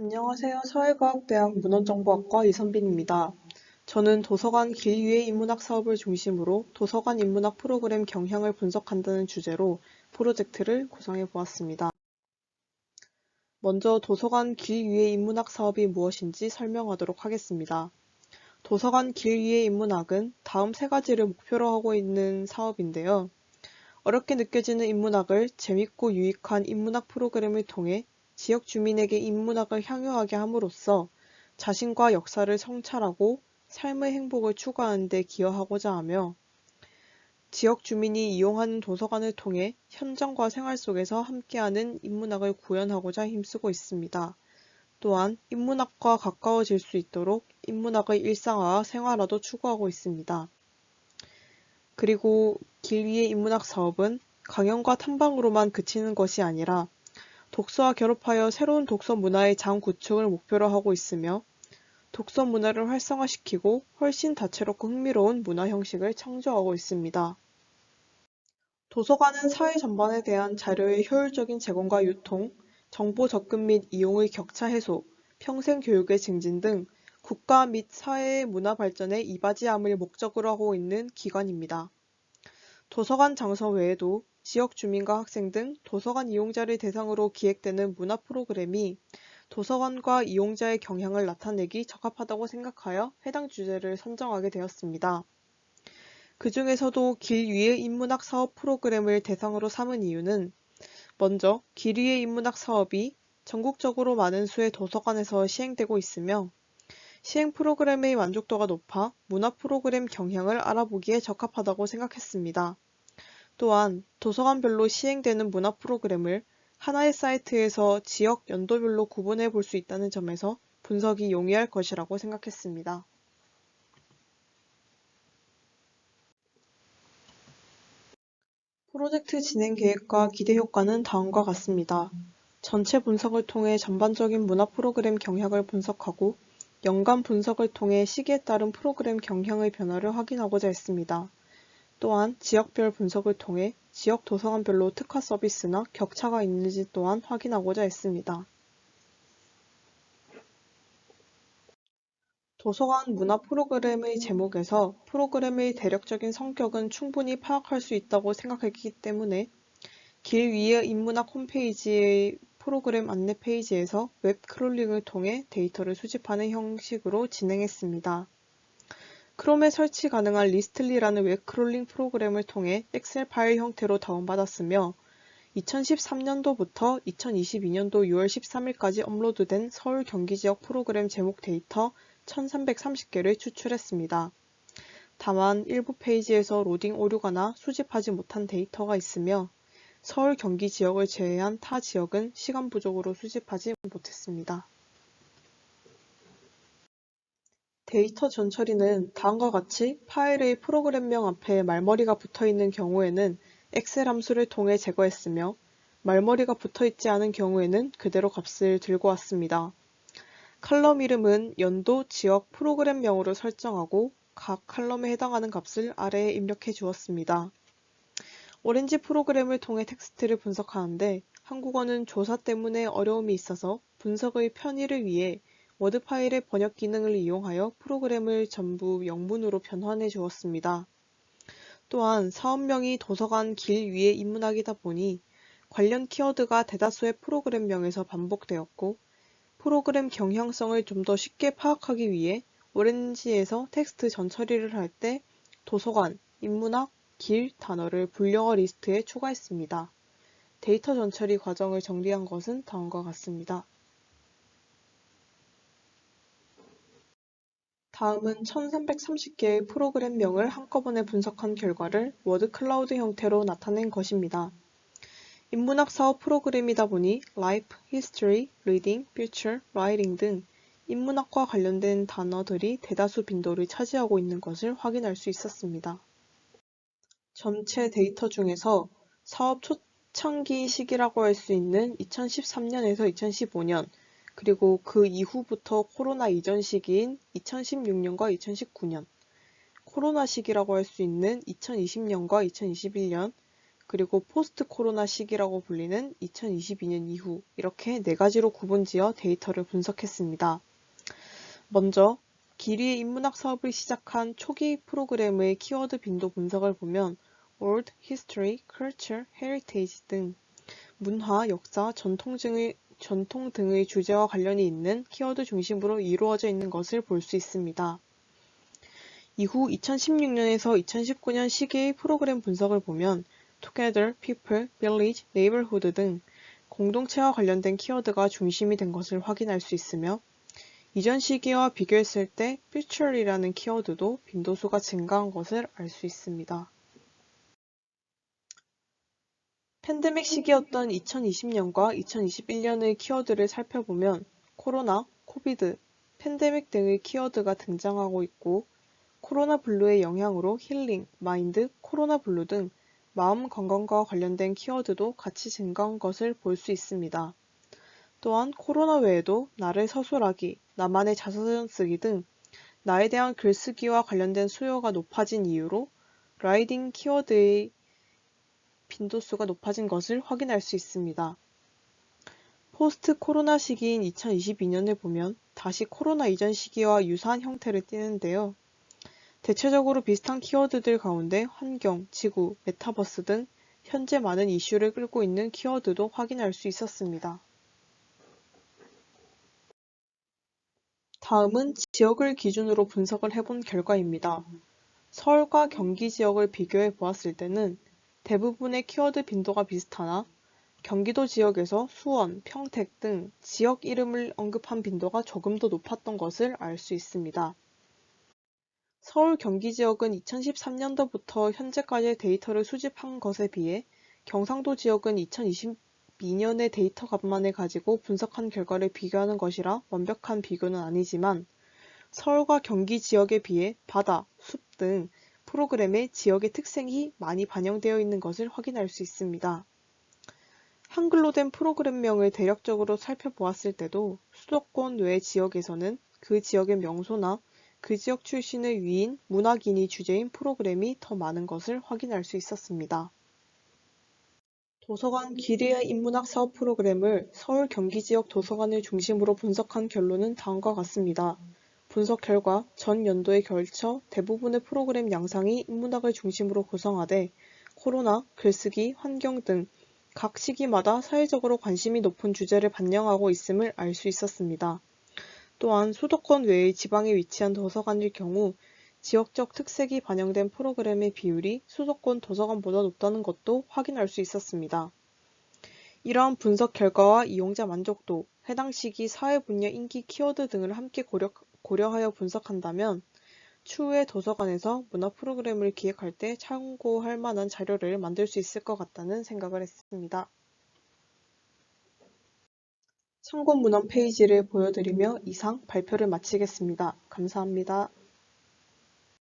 안녕하세요. 사회과학대학 문헌정보학과 이선빈입니다. 저는 도서관 길 위의 인문학 사업을 중심으로 도서관 인문학 프로그램 경향을 분석한다는 주제로 프로젝트를 구성해 보았습니다. 먼저 도서관 길 위의 인문학 사업이 무엇인지 설명하도록 하겠습니다. 도서관 길 위의 인문학은 다음 세 가지를 목표로 하고 있는 사업인데요. 어렵게 느껴지는 인문학을 재밌고 유익한 인문학 프로그램을 통해 지역 주민에게 인문학을 향유하게 함으로써 자신과 역사를 성찰하고 삶의 행복을 추구하는 데 기여하고자 하며 지역 주민이 이용하는 도서관을 통해 현장과 생활 속에서 함께하는 인문학을 구현하고자 힘쓰고 있습니다. 또한 인문학과 가까워질 수 있도록 인문학의 일상화와 생활화도 추구하고 있습니다. 그리고 길 위의 인문학 사업은 강연과 탐방으로만 그치는 것이 아니라 독서와 결합하여 새로운 독서 문화의 장 구축을 목표로 하고 있으며 독서 문화를 활성화시키고 훨씬 다채롭고 흥미로운 문화 형식을 창조하고 있습니다. 도서관은 사회 전반에 대한 자료의 효율적인 제공과 유통, 정보 접근 및 이용의 격차 해소, 평생 교육의 증진 등 국가 및 사회의 문화 발전에 이바지함을 목적으로 하고 있는 기관입니다. 도서관 장소 외에도 지역 주민과 학생 등 도서관 이용자를 대상으로 기획되는 문화 프로그램이 도서관과 이용자의 경향을 나타내기 적합하다고 생각하여 해당 주제를 선정하게 되었습니다. 그 중에서도 길 위의 인문학 사업 프로그램을 대상으로 삼은 이유는 먼저 길 위의 인문학 사업이 전국적으로 많은 수의 도서관에서 시행되고 있으며 시행 프로그램의 만족도가 높아 문화 프로그램 경향을 알아보기에 적합하다고 생각했습니다. 또한 도서관별로 시행되는 문화 프로그램을 하나의 사이트에서 지역 연도별로 구분해 볼 수 있다는 점에서 분석이 용이할 것이라고 생각했습니다. 프로젝트 진행 계획과 기대 효과는 다음과 같습니다. 전체 분석을 통해 전반적인 문화 프로그램 경향을 분석하고 연간 분석을 통해 시기에 따른 프로그램 경향의 변화를 확인하고자 했습니다. 또한 지역별 분석을 통해 지역 도서관별로 특화 서비스나 격차가 있는지 또한 확인하고자 했습니다. 도서관 문화 프로그램의 제목에서 프로그램의 대략적인 성격은 충분히 파악할 수 있다고 생각했기 때문에 길 위의 인문학 홈페이지의 프로그램 안내 페이지에서 웹 크롤링을 통해 데이터를 수집하는 형식으로 진행했습니다. 크롬에 설치 가능한 리스틀리라는 웹 크롤링 프로그램을 통해 엑셀 파일 형태로 다운받았으며 2013년도부터 2022년도 6월 13일까지 업로드된 서울 경기 지역 프로그램 제목 데이터 1330개를 추출했습니다. 다만 일부 페이지에서 로딩 오류가 나 수집하지 못한 데이터가 있으며 서울 경기 지역을 제외한 타 지역은 시간 부족으로 수집하지 못했습니다. 데이터 전처리는 다음과 같이 파일의 프로그램명 앞에 말머리가 붙어 있는 경우에는 엑셀 함수를 통해 제거했으며 말머리가 붙어 있지 않은 경우에는 그대로 값을 들고 왔습니다. 칼럼 이름은 연도, 지역, 프로그램명으로 설정하고 각 칼럼에 해당하는 값을 아래에 입력해 주었습니다. 오렌지 프로그램을 통해 텍스트를 분석하는데 한국어는 조사 때문에 어려움이 있어서 분석의 편의를 위해 워드 파일의 번역 기능을 이용하여 프로그램을 전부 영문으로 변환해 주었습니다. 또한 사업명이 도서관 길 위에 인문학이다 보니 관련 키워드가 대다수의 프로그램명에서 반복되었고 프로그램 경향성을 좀 더 쉽게 파악하기 위해 오렌지에서 텍스트 전 처리를 할 때 도서관, 인문학, 길 단어를 불령어 리스트에 추가했습니다. 데이터 전 처리 과정을 정리한 것은 다음과 같습니다. 다음은 1330개의 프로그램명을 한꺼번에 분석한 결과를 워드 클라우드 형태로 나타낸 것입니다. 인문학 사업 프로그램이다 보니 Life, History, Reading, Future, Writing 등 인문학과 관련된 단어들이 대다수 빈도를 차지하고 있는 것을 확인할 수 있었습니다. 전체 데이터 중에서 사업 초창기 시기라고 할 수 있는 2013년에서 2015년, 그리고 그 이후부터 코로나 이전 시기인 2016년과 2019년, 코로나 시기라고 할 수 있는 2020년과 2021년, 그리고 포스트 코로나 시기라고 불리는 2022년 이후 이렇게 네 가지로 구분지어 데이터를 분석했습니다. 먼저 길이의 인문학 사업을 시작한 초기 프로그램의 키워드 빈도 분석을 보면 World, History, Culture, Heritage 등 문화, 역사, 전통 등의, 전통 등의 주제와 관련이 있는 키워드 중심으로 이루어져 있는 것을 볼 수 있습니다. 이후 2016년에서 2019년 시기의 프로그램 분석을 보면 together, people, village, neighborhood 등 공동체와 관련된 키워드가 중심이 된 것을 확인할 수 있으며 이전 시기와 비교했을 때 future이라는 키워드도 빈도수가 증가한 것을 알 수 있습니다. 팬데믹 시기였던 2020년과 2021년의 키워드를 살펴보면 코로나, 코비드, 팬데믹 등의 키워드가 등장하고 있고 코로나 블루의 영향으로 힐링, 마인드, 코로나 블루 등 마음 건강과 관련된 키워드도 같이 증가한 것을 볼 수 있습니다. 또한 코로나 외에도 나를 서술하기, 나만의 자서전 쓰기 등 나에 대한 글쓰기와 관련된 수요가 높아진 이유로 라이딩 키워드의 빈도수가 높아진 것을 확인할 수 있습니다. 포스트 코로나 시기인 2022년을 보면 다시 코로나 이전 시기와 유사한 형태를 띠는데요. 대체적으로 비슷한 키워드들 가운데 환경, 지구, 메타버스 등 현재 많은 이슈를 끌고 있는 키워드도 확인할 수 있었습니다. 다음은 지역을 기준으로 분석을 해본 결과입니다. 서울과 경기 지역을 비교해 보았을 때는 대부분의 키워드 빈도가 비슷하나 경기도 지역에서 수원, 평택 등 지역 이름을 언급한 빈도가 조금 더 높았던 것을 알 수 있습니다. 서울 경기 지역은 2013년도부터 현재까지의 데이터를 수집한 것에 비해 경상도 지역은 2022년의 데이터 값만을 가지고 분석한 결과를 비교하는 것이라 완벽한 비교는 아니지만 서울과 경기 지역에 비해 바다, 숲 등 프로그램의 지역의 특색이 많이 반영되어 있는 것을 확인할 수 있습니다. 한글로 된 프로그램명을 대략적으로 살펴보았을 때도 수도권 외 지역에서는 그 지역의 명소나 그 지역 출신의 위인, 문학인이 주제인 프로그램이 더 많은 것을 확인할 수 있었습니다. 도서관 기리의 인문학 사업 프로그램을 서울 경기 지역 도서관을 중심으로 분석한 결론은 다음과 같습니다. 분석 결과 전 연도에 걸쳐 대부분의 프로그램 양상이 인문학을 중심으로 구성하되 코로나, 글쓰기, 환경 등 각 시기마다 사회적으로 관심이 높은 주제를 반영하고 있음을 알 수 있었습니다. 또한 수도권 외의 지방에 위치한 도서관일 경우 지역적 특색이 반영된 프로그램의 비율이 수도권 도서관보다 높다는 것도 확인할 수 있었습니다. 이러한 분석 결과와 이용자 만족도, 해당 시기 사회 분야 인기 키워드 등을 함께 고려, 고려하여 분석한다면 추후에 도서관에서 문화 프로그램을 기획할 때 참고할 만한 자료를 만들 수 있을 것 같다는 생각을 했습니다. 참고 문헌 페이지를 보여드리며 이상 발표를 마치겠습니다. 감사합니다.